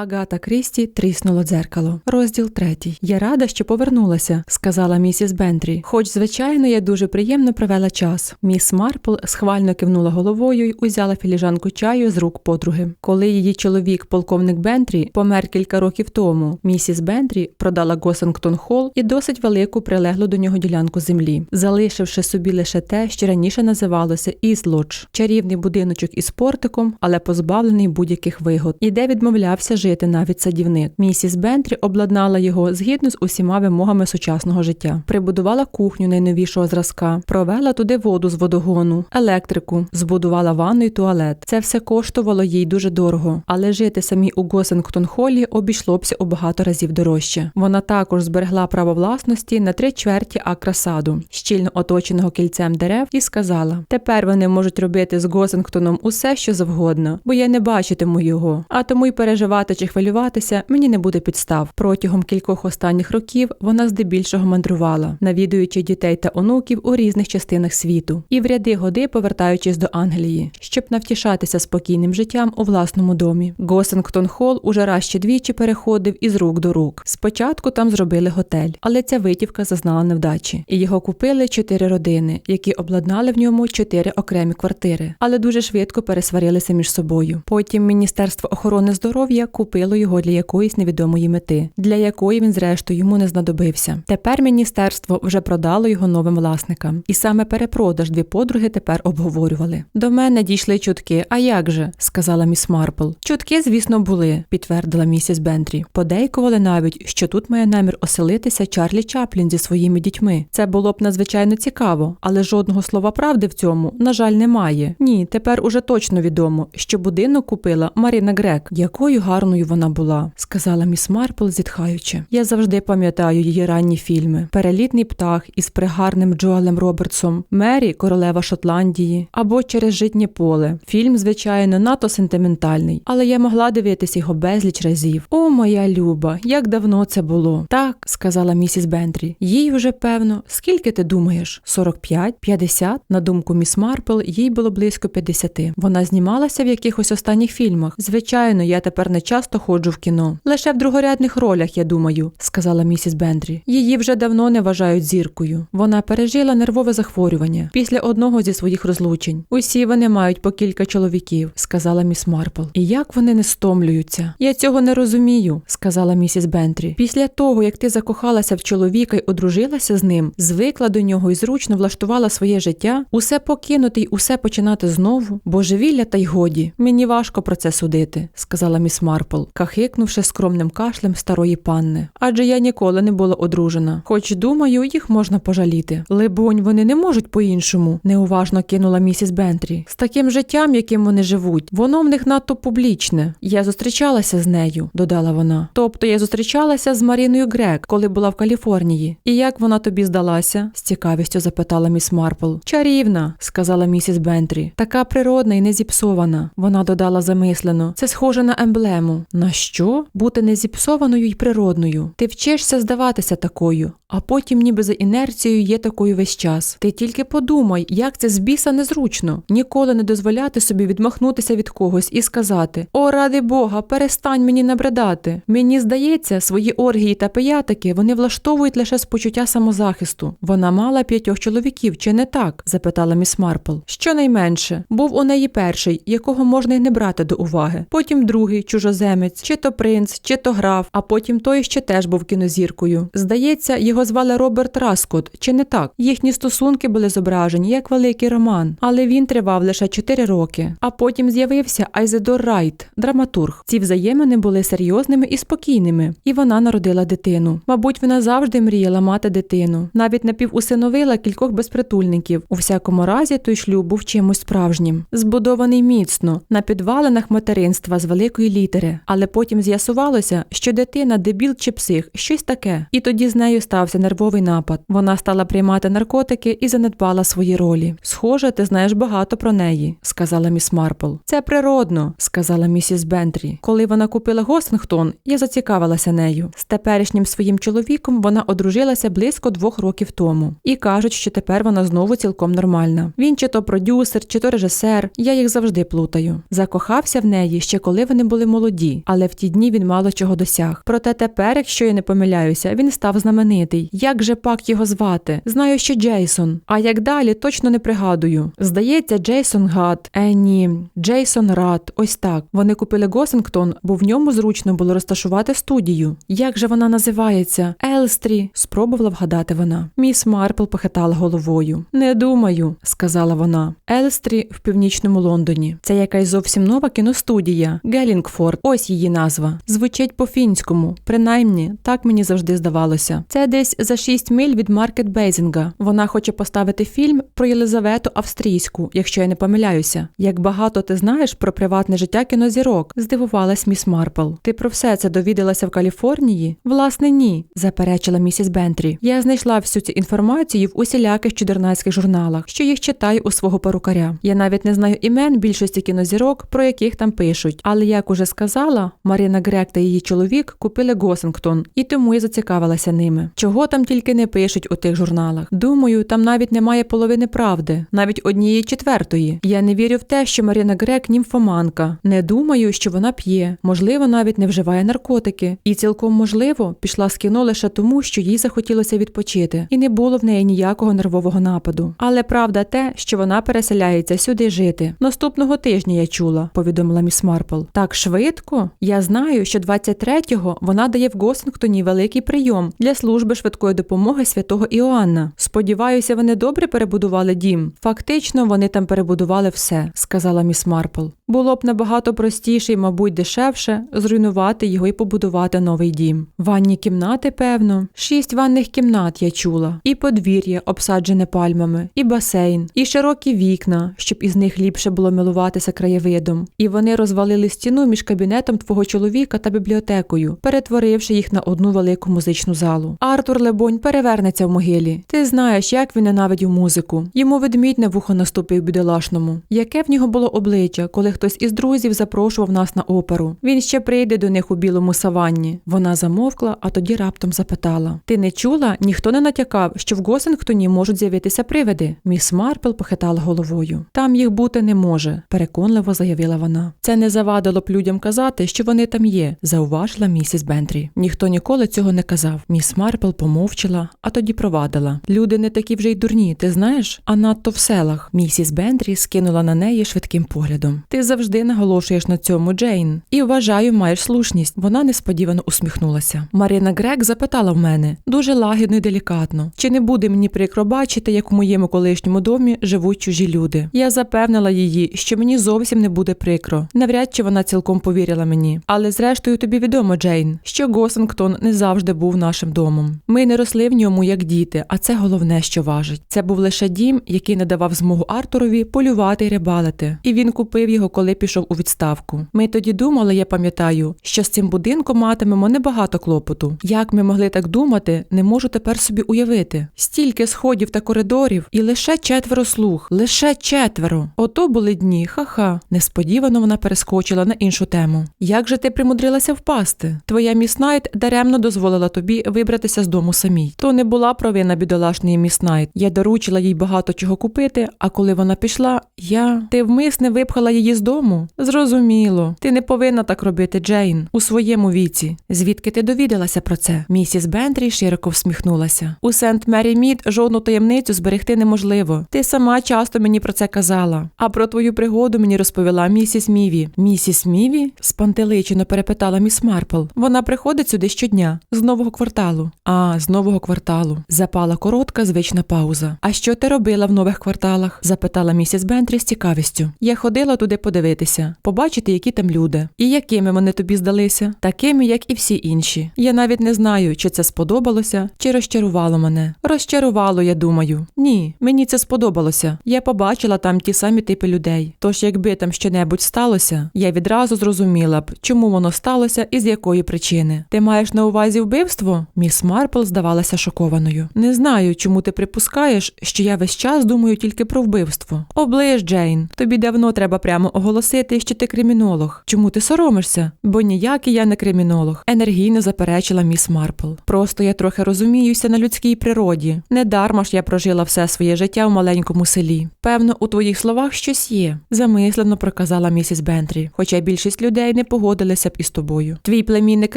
Агата Крісті тріснуло дзеркало. Розділ третій. Я рада, що повернулася, сказала місіс Бентрі. Хоч, звичайно, я дуже приємно провела час. Міс Марпл схвально кивнула головою й узяла філіжанку чаю з рук подруги. Коли її чоловік, полковник Бентрі, помер кілька років тому, місіс Бентрі продала Госингтон Холл і досить велику прилеглу до нього ділянку землі, залишивши собі лише те, що раніше називалося Ізлодж – чарівний будиночок із портиком, але позбавлений будь-яких вигод. І де відмовлявся жити навіть садівник. Місіс Бентрі обладнала його згідно з усіма вимогами сучасного життя. Прибудувала кухню найновішого зразка, провела туди воду з водогону, електрику, збудувала ванну і туалет. Це все коштувало їй дуже дорого, але жити самій у Госингтон Холлі обійшлося у багато разів дорожче. Вона також зберегла право власності на три чверті акра саду, щільно оточеного кільцем дерев, і сказала: тепер вони можуть робити з Госингтоном усе, що завгодно, бо я не бачитиму його. А тому й переживати чи хвилюватися мені не буде підстав. Протягом кількох останніх років вона здебільшого мандрувала, навідуючи дітей та онуків у різних частинах світу, і в ряди годи повертаючись до Англії, щоб навтішатися спокійним життям у власному домі. Госингтон Холл уже раз чи двічі переходив із рук до рук. Спочатку там зробили готель, але ця витівка зазнала невдачі, і його купили чотири родини, які обладнали в ньому чотири окремі квартири, але дуже швидко пересварилися між собою. Потім Міністерство охорони здоров'я купило його для якоїсь невідомої мети, для якої він, зрештою, йому не знадобився. Тепер міністерство вже продало його новим власникам, і саме перепродаж дві подруги тепер обговорювали. До мене дійшли чутки. А як же? сказала міс Марпл. Чутки, звісно, були, підтвердила місіс Бентрі. Подейкували навіть, що тут має намір оселитися Чарлі Чаплін зі своїми дітьми. Це було б надзвичайно цікаво, але жодного слова правди в цьому, на жаль, немає. Ні, тепер уже точно відомо, що будинок купила Маріна Грек. Якою гарною вона була, сказала міс Марпл, зітхаючи. Я завжди пам'ятаю її ранні фільми: Перелітний птах із пригарним Джоелем Робертсом, Мері, королева Шотландії або Через житнє поле. Фільм, звичайно, надто сентиментальний, але я могла дивитися його безліч разів. О, моя люба, як давно це було. Так, сказала місіс Бентрі. Їй вже певно. Скільки ти думаєш? 45? 50? На думку міс Марпл, їй було близько 50. Вона знімалася в якихось останніх фільмах. Звичайно, я тепер не часто ходжу в кіно. Лише в другорядних ролях, я думаю, сказала місіс Бентрі. Її вже давно не вважають зіркою. Вона пережила нервове захворювання після одного зі своїх розлучень. Усі вони мають по кілька чоловіків, сказала міс Марпл. І як вони не стомлюються? Я цього не розумію, сказала місіс Бентрі. Після того, як ти закохалася в чоловіка й одружилася з ним, звикла до нього і зручно влаштувала своє життя, усе покинути й усе починати знову. Божевілля та й годі. Мені важко про це судити, сказала міс Марпл, кахикнувши скромним кашлем старої панни. Адже я ніколи не була одружена. Хоч думаю, їх можна пожаліти. Либонь, вони не можуть по-іншому, неуважно кинула місіс Бентрі. З таким життям, яким вони живуть, воно в них надто публічне. Я зустрічалася з нею, додала вона. Тобто я зустрічалася з Маріною Грек, коли була в Каліфорнії. І як вона тобі здалася? з цікавістю запитала міс Марпл. Чарівна, сказала місіс Бентрі. Така природна і не зіпсована. Вона додала замислено. Це схоже на емблему. На що? Бути не зіпсованою й природною. Ти вчишся здаватися такою, а потім, ніби за інерцією, є такою весь час. Ти тільки подумай, як це з біса незручно. Ніколи не дозволяти собі відмахнутися від когось і сказати: О, ради Бога, перестань мені набридати. Мені здається, свої оргії та пиятики вони влаштовують лише з почуття самозахисту. Вона мала п'ятьох чоловіків, чи не так? запитала міс Марпл. Щонайменше, був у неї перший, якого можна й не брати до уваги. Потім другий чужоземець, чи то принц, чи то граф, а потім той ще теж був кінозіркою. Здається, його звали Роберт Раскот, чи не так? Їхні стосунки були зображені як великий роман, але він тривав лише 4 роки. А потім з'явився Айзедор Райт, драматург. Ці взаємини були серйозними і спокійними, і вона народила дитину. Мабуть, вона завжди мріяла мати дитину. Навіть напівусиновила кількох безпритульників. У всякому разі, той шлюб був чимось справжнім, збудований міцно на підвалинах материнства з великої літери. Але потім з'ясувалося, що дитина дебіл чи псих, щось таке. І тоді з нею стався нервовий напад. Вона стала приймати наркотики і занедбала свої ролі. Схоже, ти знаєш багато про неї, сказала міс Марпл. Це природно, сказала місіс Бентрі. Коли вона купила Госингтон, я зацікавилася нею. З теперішнім своїм чоловіком вона одружилася близько двох років тому. І кажуть, що тепер вона знову цілком нормальна. Він чи то продюсер, чи то режисер. Я їх завжди плутаю. Закохався в неї ще коли вони були молоді. Але в ті дні він мало чого досяг. Проте тепер, якщо я не помиляюся, він став знаменитий. Як же пак його звати? Знаю, що Джейсон. А як далі, точно не пригадую. Здається, Джейсон Гад. Е, ні, Джейсон Рад. Ось так. Вони купили Госингтон, бо в ньому зручно було розташувати студію. Як же вона називається? Елстрі, спробувала вгадати вона. Міс Марпл похитала головою. Не думаю, сказала вона. Елстрі в північному Лондоні. Це якась зовсім нова кіностудія. Гелінгфорд. Ось її назва. Звучить по-фінському. Принаймні, так мені завжди здавалося. Це десь за 6 миль від Маркет Бейзінга. Вона хоче поставити фільм про Єлизавету Австрійську, якщо я не помиляюся. Як багато ти знаєш про приватне життя кінозірок? здивувалась міс Марпл. Ти про все це довідалася в Каліфорнії? Власне, ні, заперечила місіс Бентрі. Я знайшла всю цю інформацію в усіляких чудернацьких журналах, що їх читаю у свого перукаря. Я навіть не знаю імен більшості кінозірок, про яких там пишуть. Але як уже сказала, Марина Грек та її чоловік купили Госингтон, і тому я зацікавилася ними. Чого там тільки не пишуть у тих журналах? Думаю, там навіть немає половини правди, навіть однієї четвертої. Я не вірю в те, що Марина Грек німфоманка. Не думаю, що вона п'є, можливо, навіть не вживає наркотики. І цілком можливо пішла з кіно лише тому, що їй захотілося відпочити, і не було в неї ніякого нервового нападу. Але правда те, що вона переселяється сюди жити. Наступного тижня я чула, повідомила міс Марпл. Так швидко? Я знаю, що 23-го вона дає в Госингтоні великий прийом для служби швидкої допомоги святого Іоанна. Сподіваюся, вони добре перебудували дім. Фактично, вони там перебудували все, сказала міс Марпл. Було б набагато простіше і, мабуть, дешевше зруйнувати його і побудувати новий дім. Ванні кімнати, певно, шість ванних кімнат я чула, і подвір'я, обсаджене пальмами, і басейн, і широкі вікна, щоб із них ліпше було милуватися краєвидом. І вони розвалили стіну між кабінетом твого чоловіка та бібліотекою, перетворивши їх на одну велику музичну залу. Артур Лебонь перевернеться в могилі. Ти знаєш, як він ненавидів музику. Йому ведмідь на вухо наступив бідолашному. Яке в нього було обличчя, коли хтось із друзів запрошував нас на оперу. Він ще прийде до них у білому саванні. Вона замовкла, а тоді раптом запитала: Ти не чула? Ніхто не натякав, що в Госингтоні можуть з'явитися привиди. Міс Марпл похитала головою. Там їх бути не може, переконливо заявила вона. Це не завадило б людям казати, що вони там є, зауважила місіс Бентрі. Ніхто ніколи цього не казав. Міс Марпл помовчала, а тоді провадила. Люди не такі вже й дурні, ти знаєш? А надто в селах. Місіс Бентрі скинула на неї швидким поглядом. Ти завжди наголошуєш на цьому, Джейн. І вважаю, маєш слушність. Вона несподівано усміхнулася. Марина Грек запитала в мене дуже лагідно і делікатно, чи не буде мені прикро бачити, як у моєму колишньому домі живуть чужі люди. Я запевнила її, що мені зовсім не буде прикро. Навряд чи вона цілком повірила мені. Але зрештою тобі відомо, Джейн, що Госингтон не завжди був нашим домом. Ми не росли в ньому як діти, а це головне, що важить. Це був лише дім, який не давав змогу Артурові полювати й рибалити. І він купив його, коли пішов у відставку. Ми тоді думали, я пам'ятаю, що з цим будинком матимемо небагато клопоту. Як ми могли так думати, не можу тепер собі уявити. Стільки сходів та коридорів, і лише четверо слуг, лише четверо. Ото були дні, ха-ха. Несподівано вона перескочила на іншу тему. Як же ти примудрилася впасти? Твоя міс Найт даремно дозволила тобі вибратися з дому самій. То не була провина бідолашної міс Найт. Я доручила їй багато чого купити, а коли вона пішла, я ти вмисне випхала її з дому. Зрозуміло, ти не повинна так робити, Джейн, у своєму віці. Звідки ти довідалася про це? Місіс Бентрі широко всміхнулася. У Сент Мері Мід жодну таємницю зберегти неможливо. Ти сама часто мені про це казала. А про твою пригоду мені розповіла місіс Міві. Місіс Міві? Спантеличено перепитала міс Марпл. Вона приходить сюди щодня з нового кварталу. А, з нового кварталу. Запала коротка звична пауза. А що ти робила в нових кварталах? запитала місіс Бентрі з цікавістю. Я ходила туди подивитися, побачити, які там люди. І якими вони тобі здалися? Такими, як і всі інші. Я навіть не знаю, чи це сподобалося, чи розчарувало мене. Розчарувало, я думаю. Ні, мені це сподобалося. Я побачила там ті самі типи людей. Тож, якби там щонебудь сталося, я відразу зрозуміла б, чому воно сталося і з якої причини. Ти маєш на увазі вбивство? Міс Марпл здавалася шокованою. Не знаю, чому ти припускаєш, що я весь час думаю тільки про вбивство. Оближ, Джейн, тобі давно треба прямо оголосити, що ти кримінолог. Чому ти соромишся? Бо ніякий я не кримінолог, енергійно заперечила міс Марпл. Просто я трохи розуміюся на людській природі. Недарма ж я прожила все своє життя в маленькому селі. Певно, у твоїх словах щось є, замислено проказала місіс Бентрі. Хоча більшість людей людей не погодилися б із тобою. Твій племінник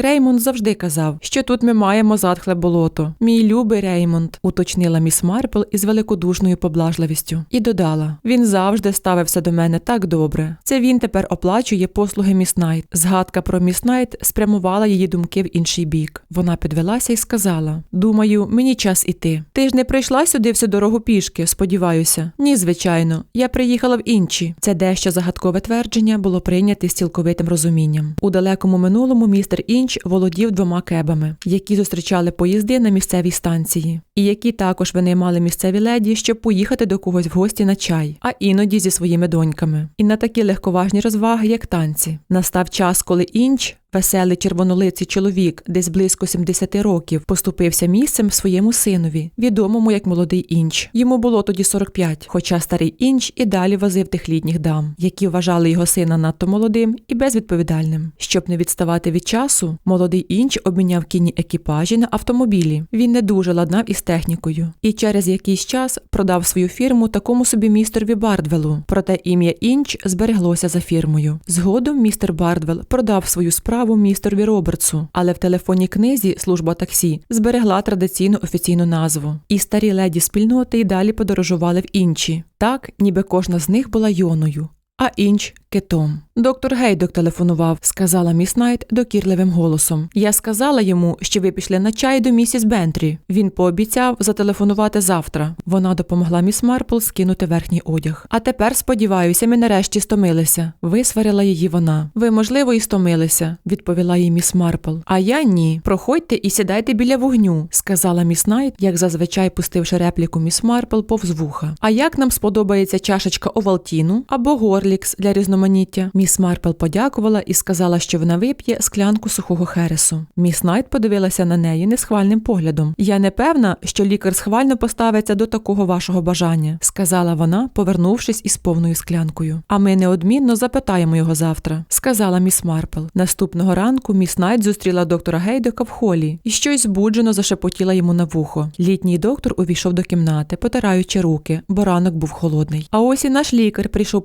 Реймонд завжди казав, що тут ми маємо затхле болото. Мій любий Реймонд, уточнила міс Марпл із великодушною поблажливістю, і додала: він завжди ставився до мене так добре. Це він тепер оплачує послуги міс Найт. Згадка про міс Найт спрямувала її думки в інший бік. Вона підвелася і сказала: Думаю, мені час іти. Ти ж не прийшла сюди всю дорогу пішки, сподіваюся. Ні, звичайно, я приїхала в інші. Це дещо загадкове твердження було прийняте з цілковитим розумінням. У далекому минулому містер Інч володів двома кебами, які зустрічали поїзди на місцевій станції, і які також винаймали місцеві леді, щоб поїхати до когось в гості на чай, а іноді зі своїми доньками. І на такі легковажні розваги, як танці. Настав час, коли інч. Веселий червонолиций чоловік, десь близько 70 років, поступився місцем своєму синові, відомому як молодий інч. Йому було тоді 45, хоча старий інч і далі возив тих літніх дам, які вважали його сина надто молодим і безвідповідальним. Щоб не відставати від часу, молодий інч обміняв кінні екіпажі на автомобілі. Він не дуже ладнав із технікою, і через якийсь час продав свою фірму такому собі містерві Бардвелу. Проте ім'я інч збереглося за фірмою. Згодом містер Бардвел продав свою справу містерві Робертсу, але в телефонній книзі служба таксі зберегла традиційну офіційну назву. І старі леді спільноти й далі подорожували в інші, так ніби кожна з них була йоною. А інч китом. Доктор Гейдок телефонував, сказала міс Найт докірливим голосом. Я сказала йому, що ви пішли на чай до місіс Бентрі. Він пообіцяв зателефонувати завтра. Вона допомогла міс Марпл скинути верхній одяг. А тепер, сподіваюся, ми нарешті стомилися. Висварила її вона. Ви, можливо, і стомилися, відповіла їй міс Марпл. А я ні. Проходьте і сідайте біля вогню, сказала міс Найт, як зазвичай пустивши репліку міс Марпл повз вуха. А як нам сподобається чашечка Овалтіну або Горлікс для різноманіття? Міс Марпл подякувала і сказала, що вона вип'є склянку сухого хересу. Міс Найт подивилася на неї несхвальним поглядом. Я не певна, що лікар схвально поставиться до такого вашого бажання, сказала вона, повернувшись із повною склянкою. А ми неодмінно запитаємо його завтра, сказала міс Марпл. Наступного ранку міс Найт зустріла доктора Гейдека в холі і щось збуджено зашепотіла йому на вухо. Літній доктор увійшов до кімнати, потираючи руки, бо ранок був холодний. А ось і наш лікар прийшов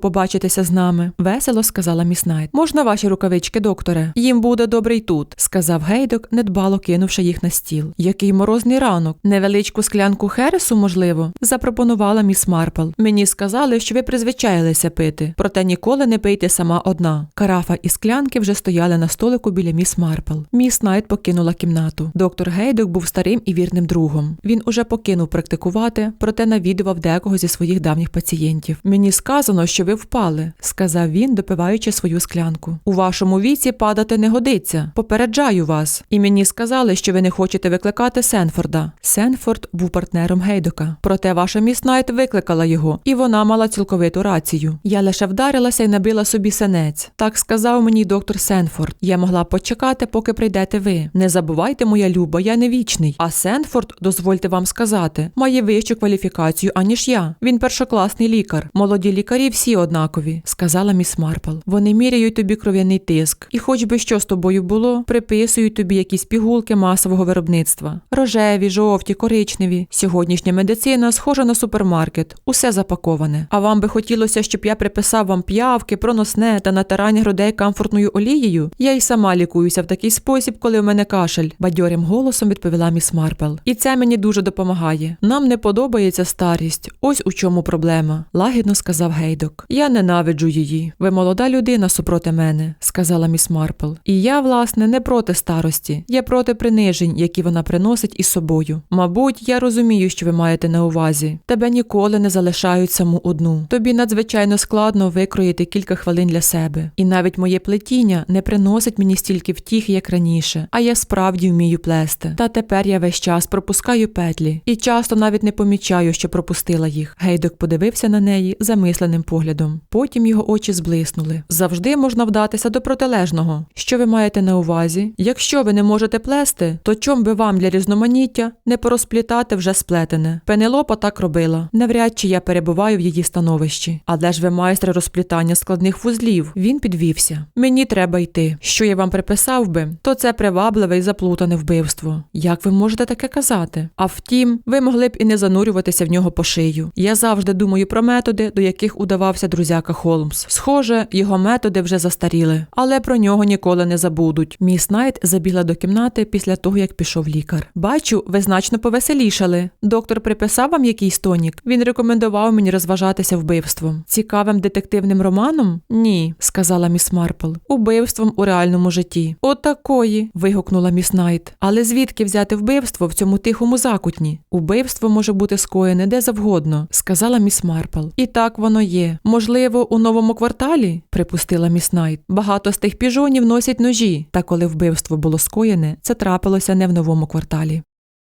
побачитися з нами. Весело сказала міс Найт. Можна ваші рукавички, докторе? Їм буде добре й тут, сказав Гейдок, недбало кинувши їх на стіл. Який морозний ранок. Невеличку склянку хересу, можливо, запропонувала міс Марпл. Мені сказали, що ви призвичаїлися пити, проте ніколи не пийте сама одна. Карафа і склянки вже стояли на столику біля міс Марпл. Міс Найт покинула кімнату. Доктор Гейдок був старим і вірним другом. Він уже покинув практикувати, проте навідував декого зі своїх давніх пацієнтів. Мені сказано, що ви впали, сказав він, допиваючи свою склянку. У вашому віці падати не годиться. Попереджаю вас. І мені сказали, що ви не хочете викликати Сенфорда. Сенфорд був партнером Гейдока. Проте ваша міс Найт викликала його, і вона мала цілковиту рацію. Я лише вдарилася і набила собі сенець. Так сказав мені доктор Сенфорд. Я могла почекати, поки прийдете ви. Не забувайте, моя люба, я не вічний. А Сенфорд, дозвольте вам сказати, має вищу кваліфікацію, аніж я. Він першокласний лікар. Молоді лікарі всі однакові, сказала міс Марпл. Вони міряють тобі кров'яний тиск, і хоч би що з тобою було, приписують тобі якісь пігулки масового виробництва. Рожеві, жовті, коричневі. Сьогоднішня медицина схожа на супермаркет, усе запаковане. А вам би хотілося, щоб я приписав вам п'явки, проносне та натирання грудей камфортною олією? Я й сама лікуюся в такий спосіб, коли у мене кашель, бадьорим голосом відповіла міс Марпл. І це мені дуже допомагає. Нам не подобається старість. Ось у чому проблема, лагідно сказав Гейдок. Я ненавиджу її. Ви молода людина супроти мене, сказала міс Марпл. І я, власне, не проти старості. Я проти принижень, які вона приносить із собою. Мабуть, я розумію, що ви маєте на увазі. Тебе ніколи не залишають саму одну. Тобі надзвичайно складно викроїти кілька хвилин для себе. І навіть моє плетіння не приносить мені стільки втіхи, як раніше, а я справді вмію плести. Та тепер я весь час пропускаю петлі і часто навіть не помічаю, що пропустила їх. Гейдок подивився на неї замисленим поглядом. Потім його очі зблиснули. Завжди можна вдатися до протилежного. Що ви маєте на увазі? Якщо ви не можете плести, то чом би вам для різноманіття не порозплітати вже сплетене? Пенелопа так робила. Навряд чи я перебуваю в її становищі. Але ж ви майстри розплітання складних вузлів. Він підвівся. Мені треба йти. Що я вам приписав би, то це привабливе і заплутане вбивство. Як ви можете таке казати? А втім, ви могли б і не занурюватися в нього по шию. Я завжди думаю про методи, до яких удавався друзяка Холмс. Схоже, його методи вже застаріли, але про нього ніколи не забудуть. Міс Найт забігла до кімнати після того, як пішов лікар. Бачу, ви значно повеселішали. Доктор приписав вам якийсь тонік. Він рекомендував мені розважатися вбивством. Цікавим детективним романом? Ні, сказала міс Марпл. Убивством у реальному житті. Отакої. вигукнула міс Найт. Але звідки взяти вбивство в цьому тихому закутні? Убивство може бути скоєне де завгодно, сказала міс Марпл. І так воно є. Можливо, у новому кварталі, припустила міс Найт. Багато з тих піжонів носять ножі. Та коли вбивство було скоєне, це трапилося не в новому кварталі.